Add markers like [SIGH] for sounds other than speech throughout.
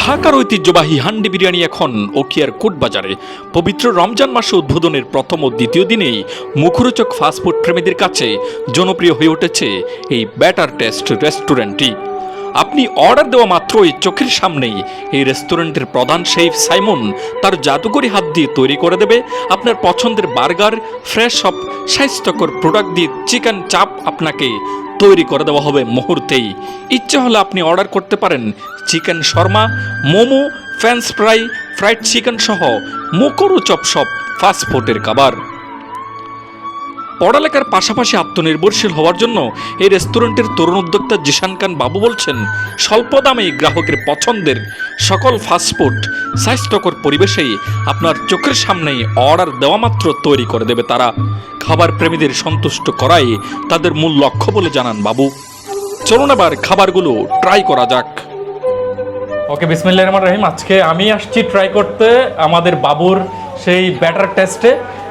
ঢাকার ঐতিহ্যবাহী হান্ডি বিরিয়ানি এখন ওকিয়ার কোট বাজারে পবিত্র রমজান মাসে উদ্বোধনের প্রথম ও দ্বিতীয় দিনেই মুখরোচক ফাস্টফুড প্রেমীদের কাছে জনপ্রিয় হয়ে উঠেছে এই ব্যাটার টেস্ট রেস্টুরেন্টটি আপনি অর্ডার দেওয়া মাত্রই চোখের সামনেই এই রেস্টুরেন্টের প্রধান শেফ সাইমন তার জাদুকরি হাত দিয়ে তৈরি করে দেবে আপনার পছন্দের বার্গার ফ্রেশ সব স্বাস্থ্যকর প্রোডাক্ট দিয়ে চিকেন চাপ আপনাকে তৈরি করে দেওয়া হবে মুহূর্তেই। ইচ্ছে হলে আপনি অর্ডার করতে পারেন chicken shawarma, momo, french fry, fried chicken সহ মুখরোচক সব ফাস্টফুডের খাবার। পড়ালেখার পাশাপাশি আত্মনির্ভরশীল হওয়ার জন্য এই রেস্টুরেন্টের তরুণ উদ্যোক্তা জিশান খান বাবু বলছেন, স্বল্প দামে গ্রাহকের পছন্দের সকল ফাস্টফুড স্বাস্থ্যকর পরিবেশেই আপনার চোখের সামনেই অর্ডার দেওয়া মাত্র তৈরি করে দেবে তারা। খাবার প্রেমীদের সন্তুষ্ট করাই তাদের মূল লক্ষ্য বলে জানান বাবু। চলুন এবার খাবারগুলো ট্রাই করা যাক। ওকে বিসমিল্লাহ রহমান রহিম। আজকে আমি আসছি ট্রাই করতে। আমাদের বাবুর সেই ব্যাটার টেস্টে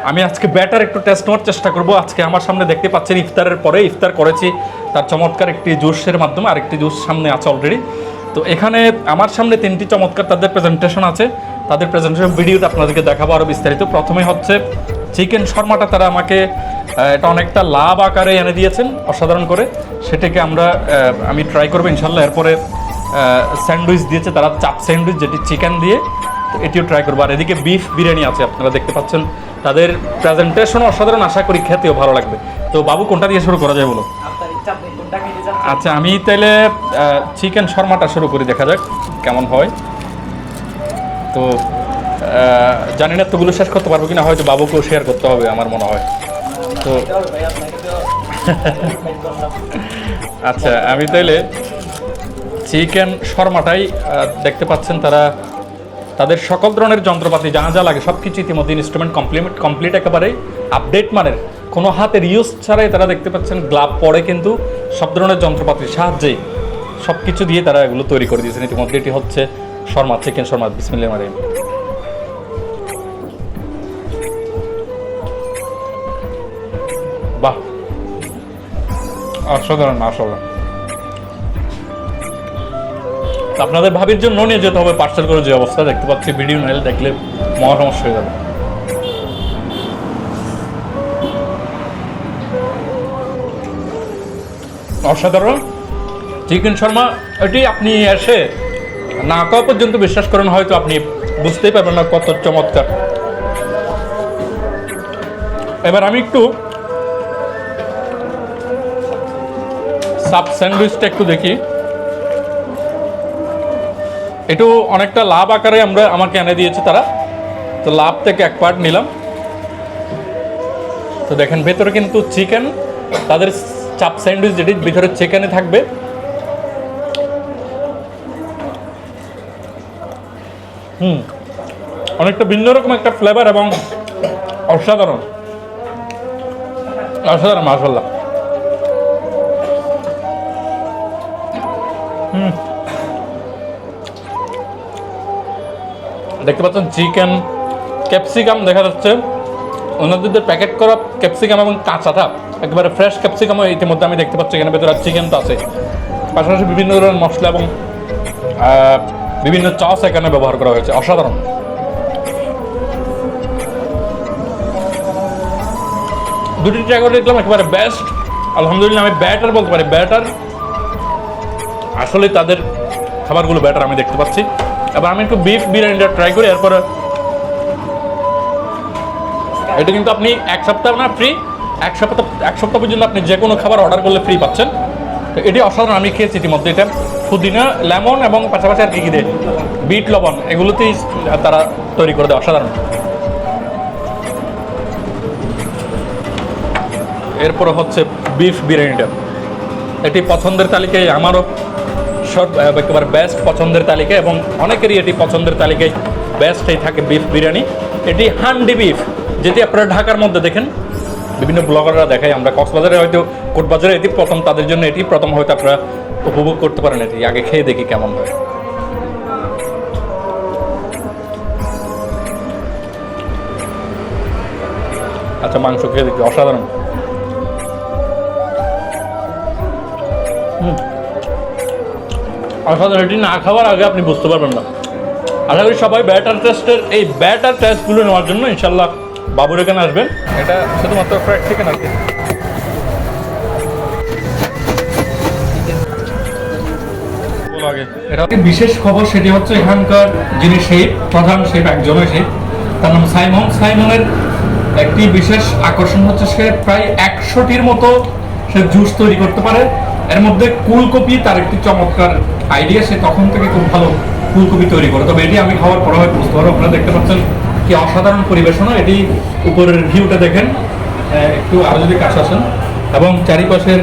আমি আজকে ব্যাটার একটু টেস্ট নেওয়ার চেষ্টা করব। আজকে আমার সামনে দেখতে পাচ্ছেন, ইফতারের পরে ইফতার করেছি। তার চমৎকার একটি জুসের মাধ্যমে আরেকটি জুস সামনে আছে অলরেডি তো এখানে আমার সামনে তিনটি চমৎকার তাদের প্রেজেন্টেশন আছে। তাদের প্রেজেন্টেশন ভিডিওটা আপনাদেরকে দেখাবো আরও বিস্তারিত। প্রথমে হচ্ছে, চিকেন শর্মাটা তারা আমাকে এটা অনেকটা লাভ আকারে এনে দিয়েছেন, অসাধারণ করে। সেটাকে আমরা আমি ট্রাই করব, ইনশাল্লাহ। এরপরে স্যান্ডউইচ দিয়েছে তারা, চাপ স্যান্ডউইচ যেটি চিকেন দিয়ে। এটিও ট্রাই করব। আর এদিকে বিফ বিরিয়ানি আছে, আপনারা দেখতে পাচ্ছেন। তাদের প্রেজেন্টেশন অসাধারণ, আশা করি খেতেও ভালো লাগবে। তো বাবু, কোনটা দিয়ে শুরু করা যায় বলো? আচ্ছা আমি তাহলে চিকেন শর্মাটা শুরু করি, দেখা যাক কেমন হয়। তো জানি না তোগুলো শেষ করতে পারব কিনা, হয়তো বাবুকেও শেয়ার করতে হবে, আমার মনে হয়। তো [LAUGHS] আচ্ছা আমি তাহলে চিকেন শর্মাটাই দেখতে পাচ্ছেন তারা তাদের সকল ধরনের যন্ত্রপাতি যা যা লাগে সব কিছু ইতিমধ্যে ইনস্ট্রুমেন্ট কমপ্লিমেন্ট কমপ্লিট একেবারেই আপডেট মানের। কোনো হাতের ইউজ ছাড়াই তারা দেখতে পাচ্ছেন গ্লাভ পরে কিন্তু সব ধরনের যন্ত্রপাতির সাহায্যেই সব কিছু দিয়ে তারা এগুলো তৈরি করে দিয়েছেন। ইতিমধ্যে এটি হচ্ছে শর্মা চিকেন শর্মা বিসমিল্লাহ মারিম বাহ! অসাধারণ আসলে আপনাদের ভাবির জন্য নিয়ে যেতে হবে পার্সেল করে যে অবস্থা, দেখতে পাচ্ছি ভিডিও নাইলে দেখলে মহা সমস্যা হয়ে যাবে। অসাধারণ। চিকেন শর্মা, এটি আপনি এসে না খাওয়া পর্যন্ত বিশ্বাস করেন, হয়তো আপনি বুঝতেই পারবেন না কত চমৎকার। এবার আমি একটু সাব স্যান্ডউইচটা একটু দেখি। একটু অনেকটা লাভ আকারে আমরা আমাকে এনে দিয়েছে তারা। তো লাভ থেকে এক পার্ট নিলাম। তো দেখেন, ভেতরে কিন্তু চিকেন তাদের চাপ স্যান্ডউইচ যেটি, ভিতরে চিকেনে থাকবে। হুম, অনেকটা ভিন্ন রকম একটা ফ্লেভার এবং অসাধারণ। অসাধারণ মাসাল্লাহ দেখতে পাচ্ছেন চিকেন ক্যাপসিকাম দেখা যাচ্ছে। ওনাদের প্যাকেট করা ক্যাপসিকাম এবং কাঁচাটা একেবারে ফ্রেশ ক্যাপসিকামও ইতিমধ্যে আমি দেখতে পাচ্ছি এখানে ভেতরে চিকেন তো আছে। পাশাপাশি বিভিন্ন ধরনের মশলা এবং বিভিন্ন চস এখানে ব্যবহার করা হয়েছে, অসাধারণ। দুটি ট্রাই করে দেখলাম, একেবারে বেস্ট আলহামদুলিল্লাহ আমি ব্যাটার বলতে পারি। ব্যাটার আসলে তাদের খাবারগুলো ব্যাটার আমি দেখতে পাচ্ছি। এবার আমি একটু বিফ বিরিয়ানিটা ট্রাই করি, এরপরে এটা কিন্তু আপনি এক সপ্তাহ না ফ্রি এক সপ্তাহ এক সপ্তাহ পর্যন্ত আপনি যে কোনো খাবার অর্ডার করলে ফ্রি পাচ্ছেন। তো এটি অসাধারণ, আমি খেয়েছি ইতিমধ্যে এটা। পুদিনা, লেমন এবং পাশাপাশি আর কি কি দেয়? বিট, লবণ, এগুলোতেই তারা তৈরি করে দেয়, অসাধারণ। এরপর হচ্ছে বিফ বিরিয়ানিটা এটি পছন্দের তালিকায় আমারও সব একেবারে বেস্ট পছন্দের তালিকা এবং অনেকেরই এটি পছন্দের তালিকায় বেস্টই থাকে বিফ বিরিয়ানি। এটি হান্ডি বিফ যেটি আপনারা ঢাকার মধ্যে দেখেন, বিভিন্ন ব্লগাররা দেখায়, আমরা কক্সবাজারে হয়তো, কোটবাজারে এটি প্রথম, তাদের জন্য এটি প্রথম হয়তো আপনারা উপভোগ করতে পারেন এটি। আগে খেয়ে দেখি কেমন হয়। আচ্ছা মাংস খেয়ে দেখি, অসাধারণ। অসাধারণ, এটি না খাওয়ার আগে আপনি বুঝতে পারবেন না। আশা করি সবাই ব্যাটার টেস্টের, এই ব্যাটার টেস্টগুলো নেওয়ার জন্য ইনশাল্লাহ বাবুর এখানে আসবেন। এটা শুধুমাত্র ফ্রাইড চিকেন আর কি। বিশেষ খবর সেটি হচ্ছে এখানকার যিনি শেফ প্রধান শেফ একজনের শেফ তার নাম সাইমন। সাইমনের একটি বিশেষ আকর্ষণ হচ্ছে সে প্রায় একশোটির মতো সে জুস তৈরি করতে পারে। এর মধ্যে কুলকপি তার একটি চমৎকার আইডিয়া সে তখন থেকে খুব ভালো ফুলকপি তৈরি করে। তবে এটি আমি খাওয়ার পরে হয় বুঝতে পারব। আপনারা দেখতে পাচ্ছেন কি অসাধারণ পরিবেশনা। এটি উপরের ভিউটা দেখেন। একটু আরও যদি কাছে আসেন। এবং চারিপাশের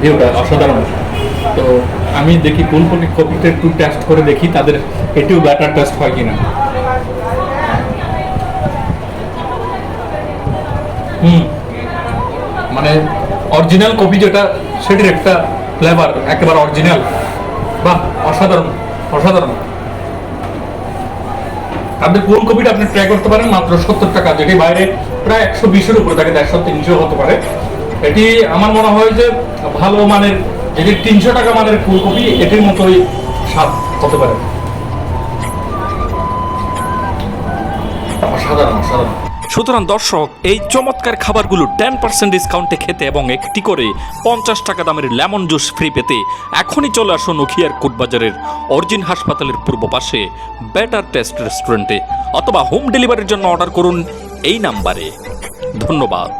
ভিউটা অসাধারণ। তো আমি দেখি কোন কপিটা একটু টেস্ট করে দেখি তাদের এটিও ব্যাটার টেস্ট হয় কিনা। হুম। মানে অরিজিনাল কপি যেটা, সেটির একটা ফ্লেভার একেবারে অরিজিনাল বাহ, অসাধারণ অসাধারণ। তাদের কোন কপিটা আপনি ট্রাই করতে পারেন, মাত্র সত্তর টাকা, যেটি বাইরে প্রায় একশো বিশের উপরে থাকে, দেড়শো তিনশো হতে পারে। এটি আমার মনে হয় যে ভালো মানের যেটি তিনশো টাকা মানের ফুলকপি, এটির মতোই স্বাদ হতে পারে। অসাধারণ অসাধারণ। সুতরাং দর্শক, এই চমৎকার খাবারগুলো টেন পার্সেন্ট ডিসকাউন্টে খেতে এবং একটি করে পঞ্চাশ টাকা দামের লেমন জুস ফ্রি পেতে এখনই চলে আসুন উখিয়ার কোটবাজারের অরিজিন হাসপাতালের পূর্ব পাশে বেটার টেস্ট রেস্টুরেন্টে অথবা হোম ডেলিভারির জন্য অর্ডার করুন এই নাম্বারে। ধন্যবাদ।